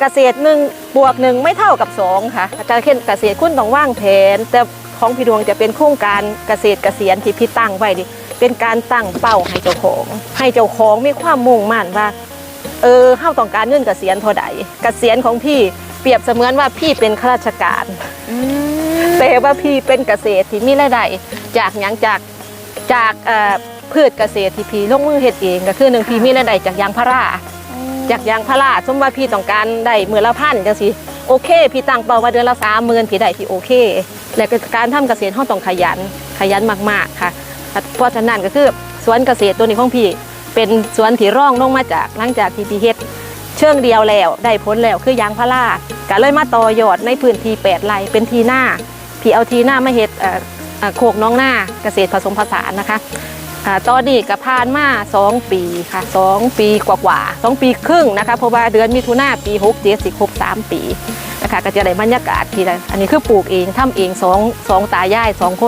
เกษตรหนึ่งบวกหนึ่งไม่เท่ากับสองค่ะอาจารย์เช่นเกษตรคุณต้องว่างแผน แต่ของพี่ดวงจะเป็นโครงการเกษตรเกษียณที่พี่ตั้งไว้ดิเป็นการตั้งเป้าให้เจ้าของ ให้เจ้าของมีความมุ่งมั่นว่าเออเฮาต้องการเงินเกษียณเท่าใดเกษียณของพี่เปรียบเสมือนว่าพี่เป็นข้าราชการแต่ว่าพี่เป็นเกษตรที่มีรายได้จากหยังจากจากเอ่อพืชเกษตรที่พี่ลงมือเฮ็ดเองก็คือหนึ่งพี่มีรายได้จากยางพารา จากยางพาราสมว่าพี่ต้องการได้เมื่อละพันจังสิโอเค พี่ตั้งเป้าว่าเดือนละสามหมื่นพี่ได้ที่โอเค และก็การทำเกษตรห้องต้องขยันขยันมากๆค่ะ เพราะฉะนั้นก็คือสวนเกษตรตัวนี้ของพี่ เป็นสวนที่ร่องลงมาจากหลังจากที่พี่เฮ็ดเชิงเดียวแล้วได้ผลแล้วคือยางพาราก็เลยมาต่อยอดในพื้นที่8ไร่เป็นทีหน้าพี่เอาทีหน้ามาเฮ็ดโคกน้องหน้าเกษตรผสมผสานนะคะ ค่ะตอนนี้ก็ผ่านมา2ปีค่ะ 2 ปีกว่าๆ2ปีครึ่งนะคะเพราะว่าเดือนมิถุนาปี6เจ็ดสิครบ3ปีนะคะก็จะได้บรรยากาศที่ได้อันนี้คือปลูกเองทำเองสองสองตายายสองคน